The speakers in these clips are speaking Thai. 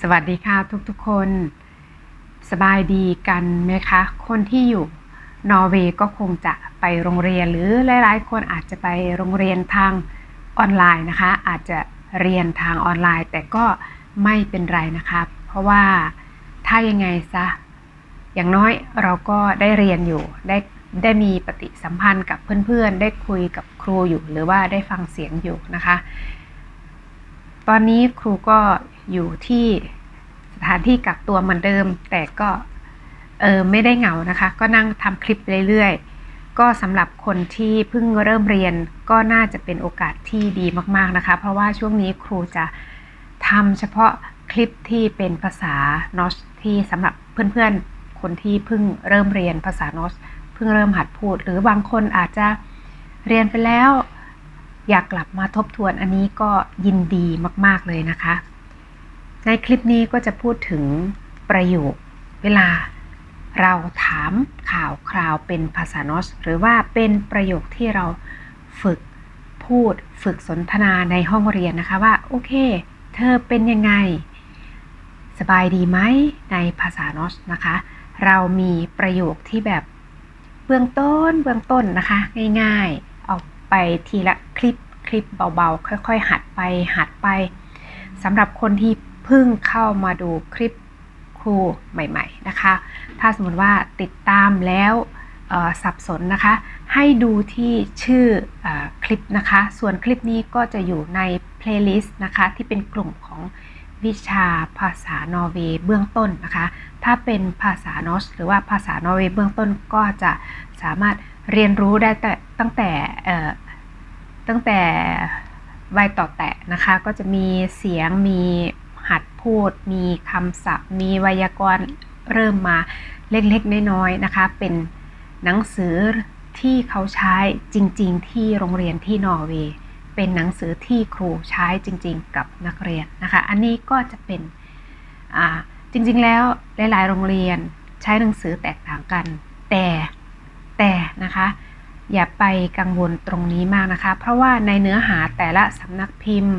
สวัสดีค่ะทุกๆคน สบายดีกันไหมคะ คนที่อยู่นอร์เวย์ก็คงจะไปโรงเรียนหรือหลายๆ คนอาจจะไปโรงเรียนทางออนไลน์นะคะ อาจจะเรียนทางออนไลน์ แต่ก็ไม่เป็นไรนะคะเพราะว่าถ้ายังไงซะอย่างน้อยเราก็ได้เรียนอยู่ได้ได้มีปฏิสัมพันธ์กับเพื่อนๆ ได้คุยกับครูอยู่ หรือว่าได้ฟังเสียงอยู่นะคะ ตอนนี้ครูก็อยู่ที่สถานที่กักตัวเหมือนเดิม แต่ก็เออไม่ได้เหงานะคะ ก็นั่งทำคลิปเรื่อยๆ ก็สำหรับคนที่เพิ่งเริ่มเรียนก็น่าจะเป็นโอกาสที่ดีมากๆนะคะ เพราะว่าช่วงนี้ครูจะทำเฉพาะคลิปที่เป็นภาษานอสที่สำหรับเพื่อนๆ คนที่เพิ่งเริ่มเรียนภาษานอสเพิ่งเริ่มหัดพูด หรือบางคนอาจจะเรียนไปแล้ว อยากกลับมาทบทวนอันนี้ก็ยินดีมาก ๆ เลยนะคะ ในคลิปนี้ก็จะพูดถึงประโยค เวลาเราถามข่าวคราวเป็นภาษานอสหรือว่าเป็นประโยคที่เราฝึกพูดฝึกสนทนาในห้องเรียนนะคะว่า โอเค เธอเป็นยังไง สบายดีไหมในภาษานอสนะคะ เรามีประโยคที่แบบเบื้องต้นเบื้องต้นนะคะ ง่ายๆ เอาไปทีละคลิป คลิปเบาๆ ค่อยๆ หัดไปหัดไปสำหรับคนที่เพิ่งเข้ามาดูคลิปครูใหม่ๆนะคะ ถ้าสมมติว่าติดตามแล้วสับสนนะคะ ให้ดูที่ชื่ออคลิปนะคะ ส่วนคลิปนี้ก็จะอยู่ในเพลย์ลิสต์นะคะ ที่เป็นกลุ่มของวิชาภาษานอร์เวย์เบื้องต้นนะคะ ถ้าเป็นภาษานอสหรือว่าภาษานอร์เวย์เบื้องต้นก็จะสามารถเรียนรู้ได้แต่ตั้งแต่ ตั้งแต่วัยต่อแตะนะคะ ก็จะมีเสียงมีหัดพูด มีคำศัพท์ มีไวยากรณ์เริ่มมาเล็กๆน้อยๆนะคะ เป็นหนังสือที่เขาใช้จริงๆ ที่โรงเรียนที่นอร์เวย์เป็นหนังสือที่ครูใช้จริงๆ กับนักเรียนนะคะ อันนี้ก็จะเป็นจริงๆแล้วหลายๆ โรงเรียนใช้หนังสือแตกต่างกัน แต่แต่นะคะ อย่าไปกังวลตรงนี้มากนะคะ เพราะว่าในเนื้อหาแต่ละสำนักพิมพ์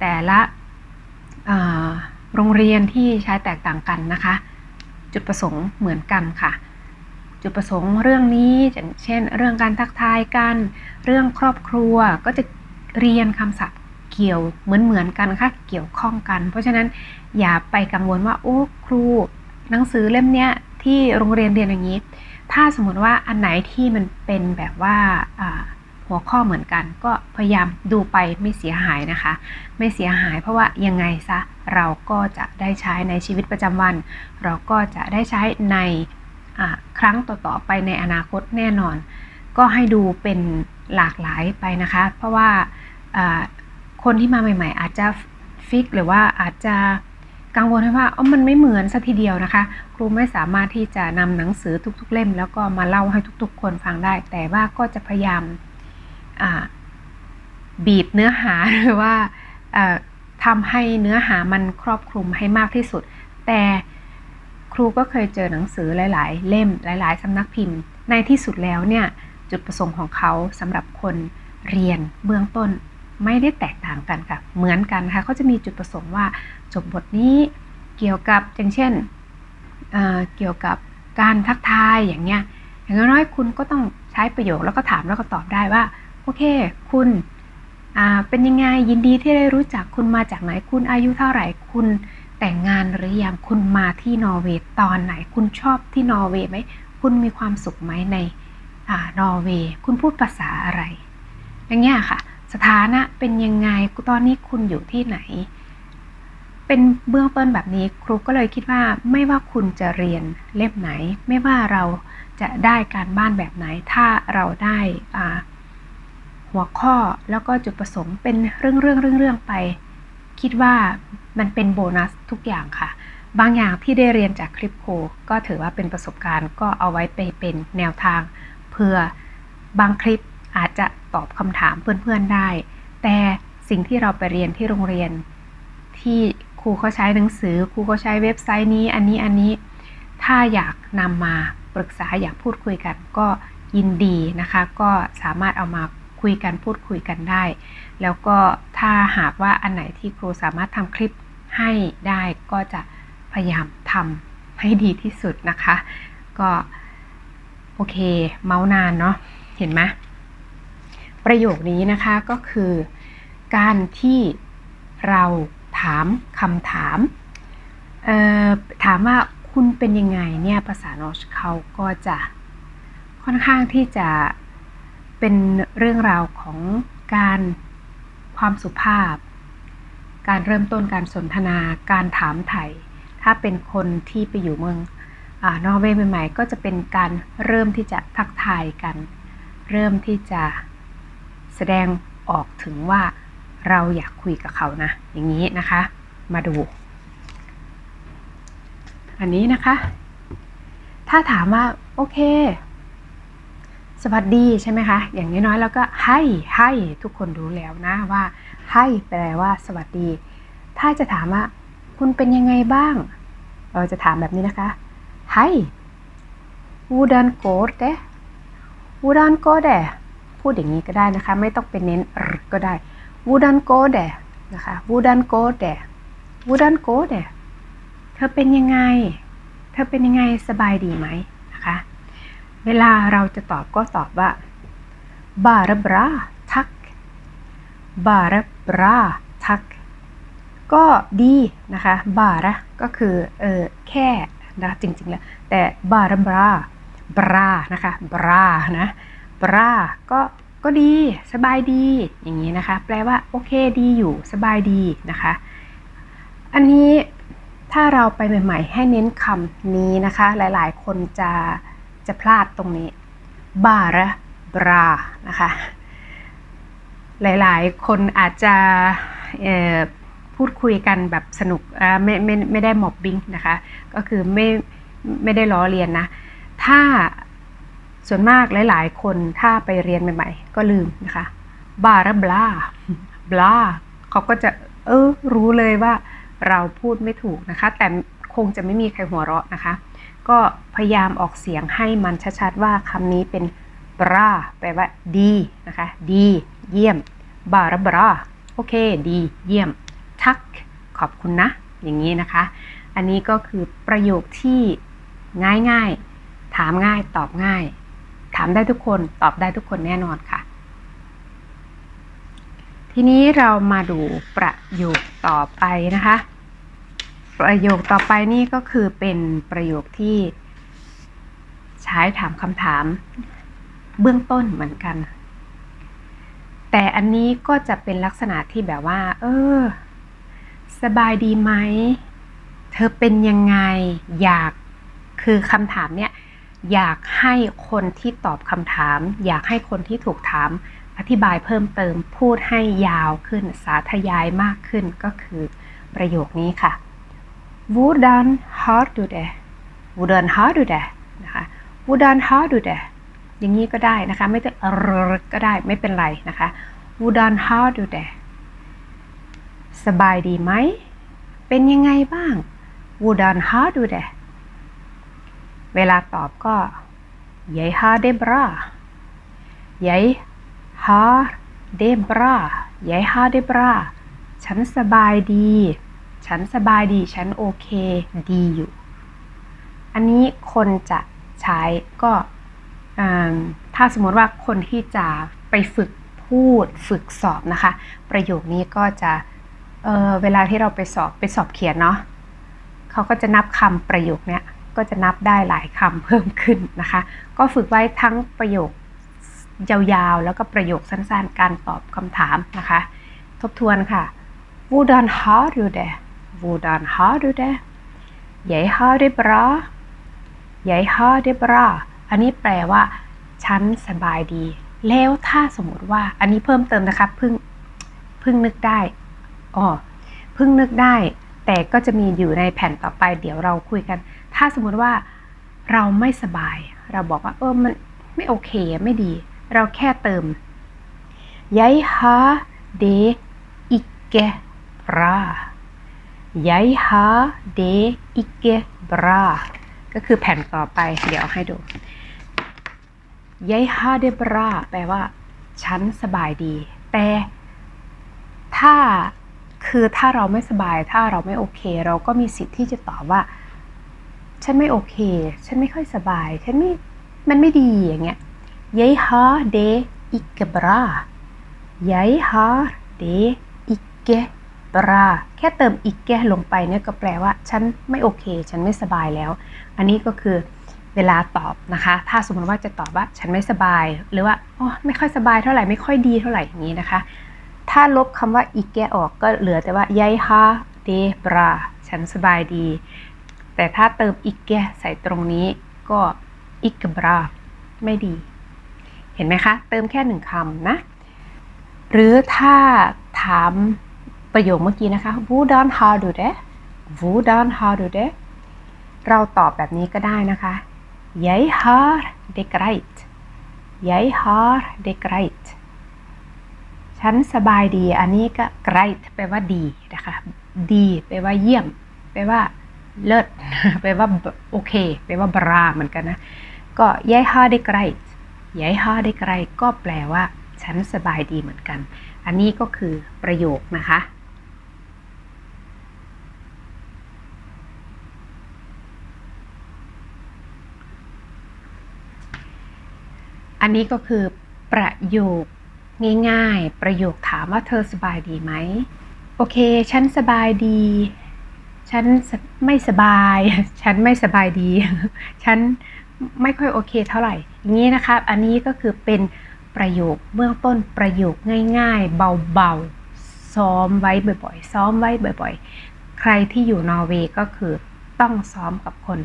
แต่ละโรงเรียนที่ใช้แตกต่างกันนะคะ จุดประสงค์เหมือนกันค่ะ จุดประสงค์เรื่องนี้อย่างเช่น เรื่องการทักทายกัน เรื่องครอบครัวก็จะเรียนคำศัพท์เกี่ยวเหมือนเหมือนกันค่ะเกี่ยวข้องกัน เพราะฉะนั้นอย่าไปกังวลว่าโอ้ครูหนังสือเล่มเนี้ยที่โรงเรียนเรียนอย่างนี้ ถ้าสมมติว่าอันไหนที่มันเป็นแบบว่าหัวข้อเหมือนกัน ก็พยายามดูไปไม่เสียหายนะคะ ไม่เสียหายเพราะว่ายังไงซะเราก็จะได้ใช้ในชีวิตประจำวัน เราก็จะได้ใช้ในครั้งต่อๆไปในอนาคตแน่นอน ก็ให้ดูเป็นหลากหลายไปนะคะ เพราะว่าคนที่มาใหม่ ๆ อาจจะฟิกหรือว่าอาจจะ กังวลว่าอ๋อมันไม่เหมือนสัทีเดียวนะคะ ครูไม่สามารถที่จะนำหนังสือทุกๆ เล่ม แล้วก็มาเล่าให้ทุกๆ คนฟังได้ แต่ว่าก็จะพยายามบีบเนื้อหาหรือว่าทำให้เนื้อหามันครอบคลุมให้มากที่สุด แต่ครูก็เคยเจอหนังสือหลาย ๆ เล่มหลาย ๆสำนักพิมพ์ ในที่สุดแล้วเนี่ยจุดประสงค์ของเขาสำหรับคนเรียนเบื้องต้น ไม่ได้แตกต่างกันค่ะ เหมือนกันค่ะเขาจะมีจุดประสงค์ว่าจบบทนี้เกี่ยวกับอย่างเช่นเเกี่ยวกับการทักทายอย่างเงี้ยอย่างน้อยคุณก็ต้องใช้ประโยคแล้วก็ถามแล้วก็ตอบได้ว่าโอเค คุณเป็นยังไงยินดีที่ได้รู้จักคุณมาจากไหนคุณอายุเท่าไหร่คุณแต่งงานหรือยังคุณมาที่นอร์เวย์ตอนไหน คุณชอบที่นอร์เวย์ไหมคุณมีความสุขไหมในนอร์เวย์คุณพูดภาษาอะไร อย่างเงี้ยค่ะ สถานะเป็นยังไงตอนนี้คุณอยู่ที่ไหน เป็นเบื้องต้นแบบนี้ครูก็เลยคิดว่าไม่ว่าคุณจะเรียนเล่มไหน ไม่ว่าเราจะได้การบ้านแบบไหน ถ้าเราได้หัวข้อแล้วก็จุดประสงค์เป็นเรื่องเรื่องเรื่องเรื่องไป คิดว่ามันเป็นโบนัสทุกอย่างค่ะ บางอย่างที่ได้เรียนจากคลิปโคก็ถือว่าเป็นประสบการณ์ก็เอาไว้ไปเป็นแนวทางเพื่อบางคลิป อาจจะตอบคำถามเพื่อนๆได้ แต่สิ่งที่เราไปเรียนที่โรงเรียน ที่ครูเขาใช้หนังสือ ครูเขาใช้เว็บไซต์นี้ อันนี้อันนี้ ถ้าอยากนำมาปรึกษาอยากพูดคุยกัน ก็ยินดีนะคะ ก็สามารถเอามาคุยกันพูดคุยกันได้ แล้วก็ถ้าหากว่าอันไหนที่ครูสามารถทำคลิปให้ได้ก็จะพยายามทำให้ดีที่สุดนะคะ ก็โอเค เมาส์นานเนาะเห็นไหม ประโยคนี้นะคะก็คือ การที่เราถามคำถามถามว่าคุณเป็นยังไงเนี่ยภาษานอชเขาก็จะค่อนข้างที่จะเป็นเรื่องราวของการความสุภาพ การเริ่มต้นการสนทนา การถามไถ่ถ้าเป็นคนที่ไปอยู่เมืองอานอร์เวย์ใหม่ๆ ก็จะเป็นการเริ่มที่จะทักทายกัน เริ่มที่จะ แสดงออกถึงว่าเราอยากคุยกับเขานะ อย่างนี้นะคะ มาดู อันนี้นะคะ ถ้าถามว่า โอเค สวัสดีใช่ไหมคะ อย่างน้อยๆแล้วก็ให้ให้ทุกคนรู้แล้วนะว่าให้แปลว่า สวัสดี ถ้าจะถามว่า คุณเป็นยังไงบ้าง เราจะถามแบบนี้นะคะให้วูดันโกด พูดอย่างนี้ก็ได้นะคะ ไม่ต้องเป็นเน้นรก็ได้วูดันโกเดนะคะวูดันโกเดวูดันโกเดเธอเป็นยังไง เธอเป็นยังไงสบายดีไหมนะคะ เวลาเราจะตอบก็ตอบว่าบาระบราทักบาระบราทัก ก็ดีนะคะ บาระก็คือเออแค่นะจริงๆแล้วแต่บาระบราบรานะคะบรานะ บราก็ก็ดีสบายดีอย่างนี้นะคะ แปลว่าโอเคดีอยู่สบายดีนะคะ อันนี้ถ้าเราไปใหม่ ๆ ให้เน้นคำนี้นะคะ หลายๆ คนจะจะพลาดตรงนี้บาระบรานะคะ หลายๆ คนอาจจะพูดคุยกันแบบสนุกไม่ไม่ไม่ได้มอบบิ้งนะคะ ก็คือไม่ไม่ได้ล้อเรียนนะ ถ้า ส่วนมากหลายๆ คนถ้าไปเรียนใหม่ ๆ ก็ลืมนะคะบาระบลาบลาเขาก็จะเออรู้เลยว่าเราพูดไม่ถูกนะคะ แต่คงจะไม่มีใครหัวเราะนะคะ ก็พยายามออกเสียงให้มันชัดๆว่าคำนี้เป็นบราแปลว่าดีนะคะดี เยี่ยม บาระบราโอเค ดี เยี่ยม ทัก ขอบคุณนะ อย่างนี้นะคะ อันนี้ก็คือประโยคที่ง่ายๆ ถามง่ายตอบง่าย ถามได้ทุกคนตอบได้ทุกคนแน่นอนค่ะ ทีนี้เรามาดูประโยคต่อไปนะคะ ประโยคต่อไปนี่ก็คือเป็นประโยคที่ ใช้ถามคำถามเบื้องต้นเหมือนกัน แต่อันนี้ก็จะเป็นลักษณะที่แบบว่า เออ สบายดีไหม เธอเป็นยังไง อยาก คือคำถามเนี่ย อยากให้คนที่ตอบคำถาม อยากให้คนที่ถูกถาม อธิบายเพิ่มเติมพูดให้ยาวขึ้นสาธยายมากขึ้นก็คือประโยคนี้ค่ะ Hvordan har du det Hvordan har du det นะคะ Hvordan har du det อย่างนี้ก็ได้นะคะ ไม่ต้องรก็ได้ไม่เป็นไรนะคะ Hvordan har du det สบายดีไหม เป็นยังไงบ้าง Hvordan har du det เวลาตอบก็ Jeg har det bra Jeg har det bra Jeg har det bra ฉันสบายดี ฉันสบายดี ฉันโอเคดีอยู่ อันนี้คนจะใช้ก็ถ้าสมมติว่าคนที่จะไปฝึกพูดฝึกสอบนะคะ ประโยคนี้ก็จะเเวลาที่เราไปสอบไปสอบเขียนเนาะเขาก็จะนับคำประโยคนี้ ก็จะนับได้หลายคำเพิ่มขึ้นนะคะ ก็ฝึกไว้ทั้งประโยคยาวๆ แล้วก็ประโยคสั้นๆ การตอบคำถามนะคะ ทบทวนค่ะ Hvordan har du det Hvordan har du det Jeg har det bra Jeg har det bra อันนี้แปลว่าฉันสบายดี แล้วถ้าสมมติว่า อันนี้เพิ่มเติมนะคะเพิ่งเพิ่งนึกได้อ๋อเพิ่งนึกได้ แต่ก็จะมีอยู่ในแผ่นต่อไป เดี๋ยวเราคุยกัน ถ้าสมมติว่าเราไม่สบาย เราบอกว่า เออมันไม่โอเค ไม่ดี เราแค่เติม jeg har det ikke bra jeg har det ikke bra ก็คือแผ่นต่อไป เดี๋ยวให้ดู jeg har det bra แปลว่า ฉันสบายดี แต่ถ้าคือถ้าเราไม่สบาย ถ้าเราไม่โอเค เราก็มีสิทธิ์ที่จะตอบว่า ฉันไม่โอเค ฉันไม่ค่อยสบาย ฉันไม่ มันไม่ดีอย่างเงี้ย Jeg har det ikke bra Jeg har det ikke bra แค่เติม ikke ลงไปเนี่ยก็แปลว่า ฉันไม่โอเค ฉันไม่สบายแล้ว อันนี้ก็คือเวลาตอบนะคะ ถ้าสมมติว่าจะตอบว่าฉันไม่สบาย หรือว่าโอ้ไม่ค่อยสบายเท่าไหร่ไม่ค่อยดีเท่าไหร่อย่างนี้นะคะ ถ้าลบคำว่า ikke ออกก็เหลือแต่ว่า jeg har det bra ฉันสบายดี แต่ถ้าเติม ikke ใส่ตรงนี้ก็ ikke bra ไม่ดี เห็นไหมคะ เติมแค่หนึ่งคำนะ หรือถ้าถามประโยคเมื่อกี้นะคะ hvordan har du det hvordan har du det เราตอบแบบนี้ก็ได้นะคะ jeg har det greit jeg har det greit ฉันสบายดี อันนี้ก็ greit แปลว่าดีนะคะ ดีแปลว่าเยี่ยม แปลว่า เลิศแปลว่าโอเคแปลว่าบราเหมือนกันนะ ก็ jeg har det greit jeg har det greit ก็แปลว่า ฉันสบายดีเหมือนกัน อันนี้ก็คือประโยคนะคะอันนี้ก็คือประโยคง่ายๆ ประโยคถามว่าเธอสบายดีไหม โอเค ฉันสบายดี ฉันไม่สบาย ฉันไม่สบายดี ฉันไม่ค่อยโอเคเท่าไหร่ อย่างนี้นะครับ อันนี้ก็คือเป็นประโยคเบื้องต้นประโยคง่าย ๆ เบาๆ ซ้อมไว้บ่อยๆ ซ้อมไว้บ่อยๆ ใครที่อยู่นอร์เวย์ก็คือต้องซ้อมกับคน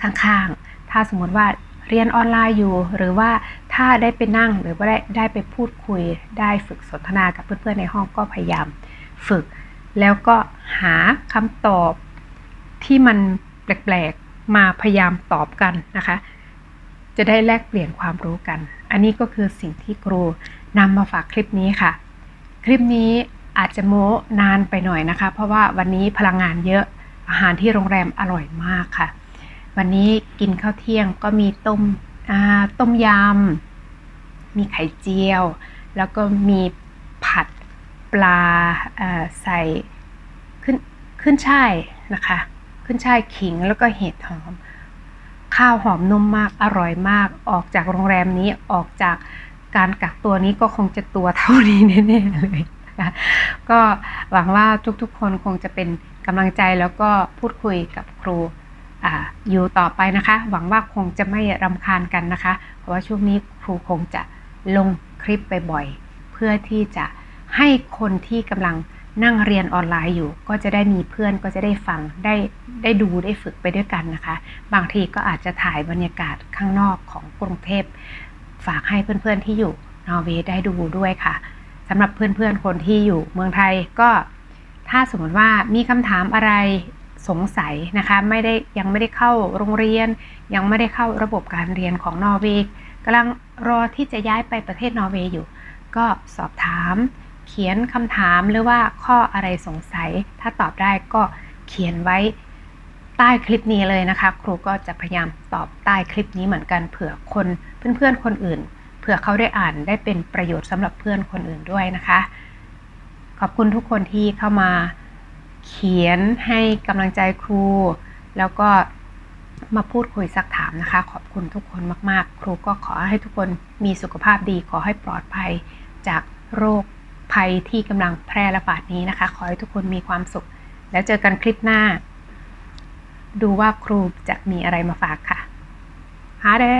ข้างๆ ถ้าสมมติว่าเรียนออนไลน์อยู่ หรือว่าถ้าได้ไปนั่งหรือว่าได้ได้ไปพูดคุย ได้ฝึกสนทนากับเพื่อนๆ ในห้องก็พยายามฝึก แล้วก็หาคำตอบ ที่มันแปลกๆมาพยายามตอบกันนะคะ จะได้แลกเปลี่ยนความรู้กัน อันนี้ก็คือสิ่งที่ครูนำมาฝากคลิปนี้ค่ะ คลิปนี้อาจจะโม้นานไปหน่อยนะคะ เพราะว่าวันนี้พลังงานเยอะอาหารที่โรงแรมอร่อยมากค่ะ วันนี้กินข้าวเที่ยงก็มีต้มต้มยำมีไข่เจียว แล้วก็มีผัดปลาใส่ขึ้นขึ้นช่ายนะคะ ขึ้นช่ายขิงแล้วก็เห็ดหอม ข้าวหอมนุ่มมากอร่อยมาก ออกจากโรงแรมนี้ออกจากการกักตัวนี้ก็คงจะตัวเท่านี้แน่ๆเลยนะคะก็หวังว่าทุกๆ คนคงจะเป็นกำลังใจแล้วก็พูดคุยกับครูออยู่ต่อไปนะคะ หวังว่าคงจะไม่รำคาญกันนะคะ เพราะว่าช่วงนี้ครูคงจะลงคลิปไปบ่อยเพื่อที่จะให้คนที่กำลัง นั่งเรียนออนไลน์อยู่ ก็จะได้มีเพื่อนก็จะได้ฟังได้ได้ดูได้ฝึกไปด้วยกันนะคะ บางทีก็อาจจะถ่ายบรรยากาศข้างนอกของกรุงเทพฝากให้เพื่อนๆที่อยู่นอร์เวย์ได้ดูด้วยค่ะสำหรับเพื่อนๆคนที่อยู่เมืองไทยก็ถ้าสมมติว่ามีคำถามอะไรสงสัยนะคะไม่ได้ยังไม่ได้เข้าโรงเรียน ยังไม่ได้เข้าระบบการเรียนของนอร์เวย์กำลังรอที่จะย้ายไปประเทศนอร์เวย์อยู่ ก็สอบถาม ขียนคำถามหรือว่าข้ออะไรสงสัย ถ้าตอบได้ก็เขียนไว้ใต้คลิปนี้เลยนะคะ ครูก็จะพยายามตอบใต้คลิปนี้เหมือนกันเผื่อคนเพื่อนๆคนอื่นเผื่อเขาได้อ่านได้เป็นประโยชน์สำหรับเพื่อนคนอื่นด้วยนะคะ ขอบคุณทุกคนที่เข้ามาเขียนให้กำลังใจครู แล้วก็มาพูดคุยสักถามนะคะ ขอบคุณทุกคนมากๆ ครูก็ขอให้ทุกคนมีสุขภาพดี ขอให้ปลอดภัยจากโรค ภัยที่กำลังแพร่ระบาดนี้นะคะ ขอให้ทุกคนมีความสุข แล้วเจอกันคลิปหน้า ดูว่าครูจะมีอะไรมาฝากค่ะฮาเด้